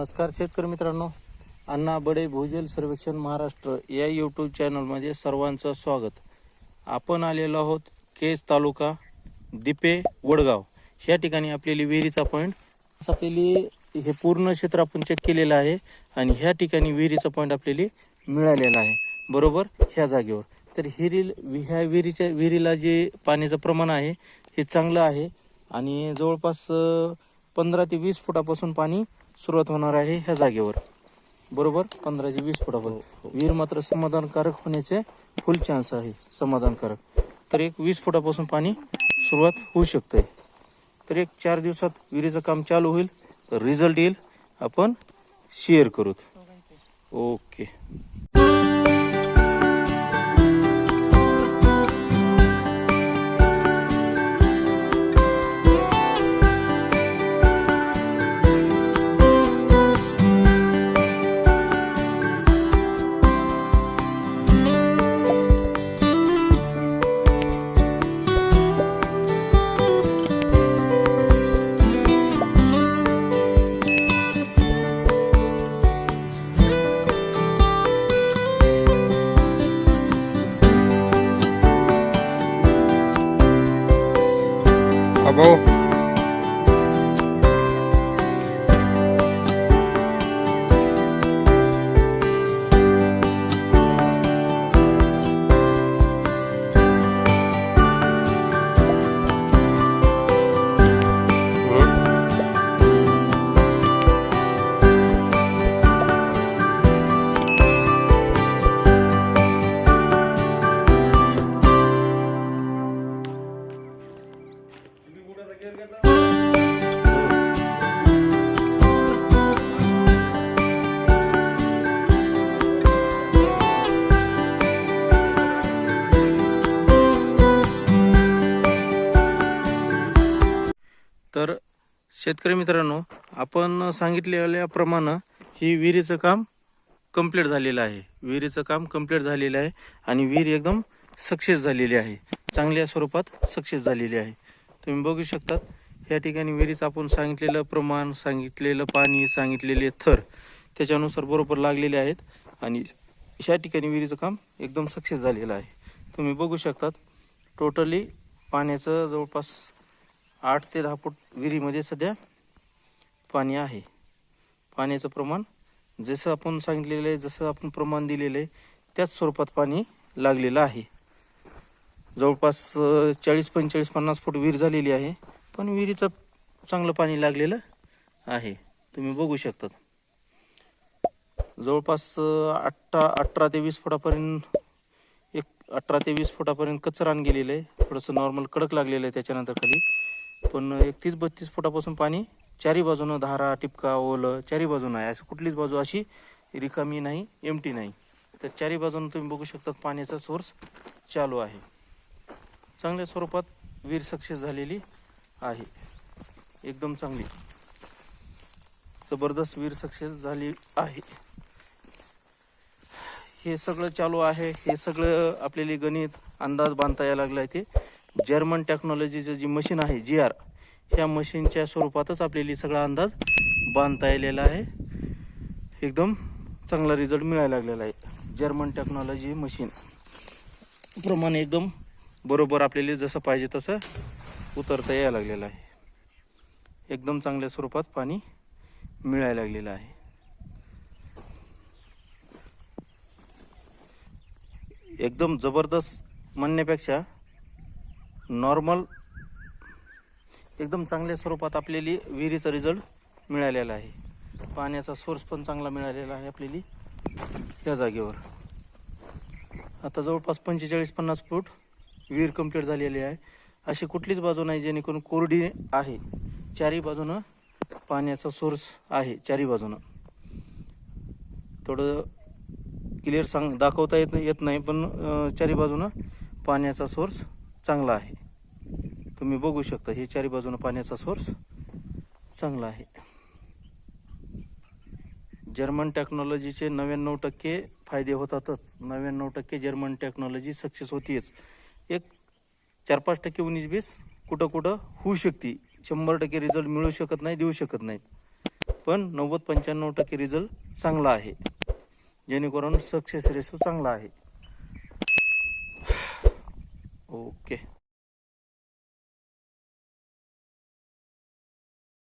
नमस्कार शेतकरी मित्रांनो. अण्णा बडे भूजल सर्वेक्षण महाराष्ट्र या यूट्यूब चॅनलमध्ये सर्वांचं स्वागत. आपण आलेलो आहोत केज तालुका दिपे वडगाव. ह्या ठिकाणी आपलेली विहिरीचा पॉईंट आपलेली हे पूर्ण क्षेत्र आपण चेक केलेलं आहे आणि ह्या ठिकाणी विहिरीचा पॉईंट आपल्याला मिळालेला आहे. बरोबर? ह्या जागेवर. तर हिरी ह्या विहिरीच्या विहिरीला जे पाण्याचं प्रमाण आहे हे चांगलं आहे. आणि जवळपास पंधरा ते वीस फुटापासून पाणी सुरुवात होणार आहे ह्या जागेवर. बरोबर? पंधरा ते वीस फुटापासून विहीर मात्र समाधानकारक होण्याचे फुल चान्स आहे. समाधानकारक. तर एक वीस फुटापासून पाणी सुरुवात होऊ शकते तर एक चार दिवसात विहिरीचं काम चालू होईल. रिझल्ट येईल. आपण शेअर करू ओके Bravo. तर शेतकरी मित्रांनो आपण सांगितलेल्याप्रमाणे ही विहिरीचं काम कंप्लीट झालेलं आहे. विहिरीचं काम कंप्लीट झालेलं आहे आणि विहीर एकदम सक्सेस झालेली आहे. चांगल्या स्वरूपात सक्सेस झालेली आहे. तुम्ही बघू शकतात या ठिकाणी विहिरीचं आपण सांगितलेलं प्रमाण सांगितलेलं पाणी सांगितलेले थर त्याच्यानुसार बरोबर लागलेले आहेत आणि ह्या ठिकाणी विहिरीचं काम एकदम सक्सेस झालेलं आहे. तुम्ही बघू शकतात टोटली पाण्याचं जवळपास आठ ते दहा फूट विहिरीमध्ये सध्या पाणी आहे. पाण्याचं प्रमाण जसं आपण सांगितलेलं आहे जसं आपण प्रमाण दिलेलं आहे त्याच स्वरूपात पाणी लागलेलं आहे. जवळपास चाळीस पंचेचाळीस पन्नास फूट विहीर झालेली आहे पण विहिरीचं चांगलं पाणी लागलेलं आहे. तुम्ही बघू शकतात. जवळपास अठरा अठरा ते वीस फुटापर्यंत एक अठरा ते वीस फुटापर्यंत कचरान गेलेलं आहे. थोडंसं नॉर्मल कडक लागलेलं आहे त्याच्यानंतर खाली. पण एकतीस बत्तीस फुटापासून पाणी चारी बाजूनं धारा टिपका ओलं चारी बाजूनं आहे. असं कुठलीच बाजू अशी रिकामी नाही एमटी नाही. तर चारी बाजूनं तुम्ही बघू शकता पाण्याचा सोर्स चालू आहे. चांगल्या स्वरूपात वीर सक्सेस झालेली आहे. एकदम चांगली. जबरदस्त वीर सक्सेस झाली आहे. हे सगळं चालू आहे. हे सगळं आपल्याला गणित अंदाज बांधता यायला लागला आहे ते. जर्मन टेक्नॉलॉजीचं जी मशीन आहे जी आर ह्या मशीनच्या स्वरूपातच आपल्याला सगळा अंदाज बांधता येलेला आहे. एकदम चांगला रिझल्ट मिळायला लागलेला आहे. जर्मन टेक्नॉलॉजी मशीन प्रमाणे एकदम बरोबर आपल्याला जसं पाहिजे तसं उतरता यायला लागलेलं आहे. एकदम चांगल्या स्वरूपात पाणी मिळायला लागलेलं आहे. एकदम जबरदस्त म्हणण्यापेक्षा नॉर्मल एकदम चांगल्या स्वरूपात आपल्याली विहिरीचा रिझल्ट मिळालेला आहे. पाण्याचा सोर्स पण चांगला मिळालेला आहे आपल्याली या जागेवर. आता जवळपास पंचेचाळीस पन्नास फूट विहीर कंप्लीट झालेली आहे. अशी कुठलीच बाजू नाही जेणेकरून कोरडी आहे. चारी बाजूनं पाण्याचा सोर्स आहे चारी बाजूनं. थोडं क्लिअर सांग दाखवता येत येत नाही पण चारी बाजूनं पाण्याचा सोर्स चांगला आहे. तुम्ही बघू शकता हे चारी बाजूनं पाण्याचा सोर्स चांगला आहे. जर्मन टेक्नॉलॉजीचे नव्याण्णव टक्के फायदे होतातच. नव्याण्णव टक्के जर्मन टेक्नॉलॉजी सक्सेस होतीच एक चार पाच टक्के उन्नीस बीस कुठं कुठं होऊ शकते. शंभर टक्के रिझल्ट मिळू शकत नाही देऊ शकत नाहीत. पण नव्वद पंच्याण्णव टक्के रिझल्ट चांगला आहे. जेणेकरून सक्सेस रेशो चांगला आहे. ओके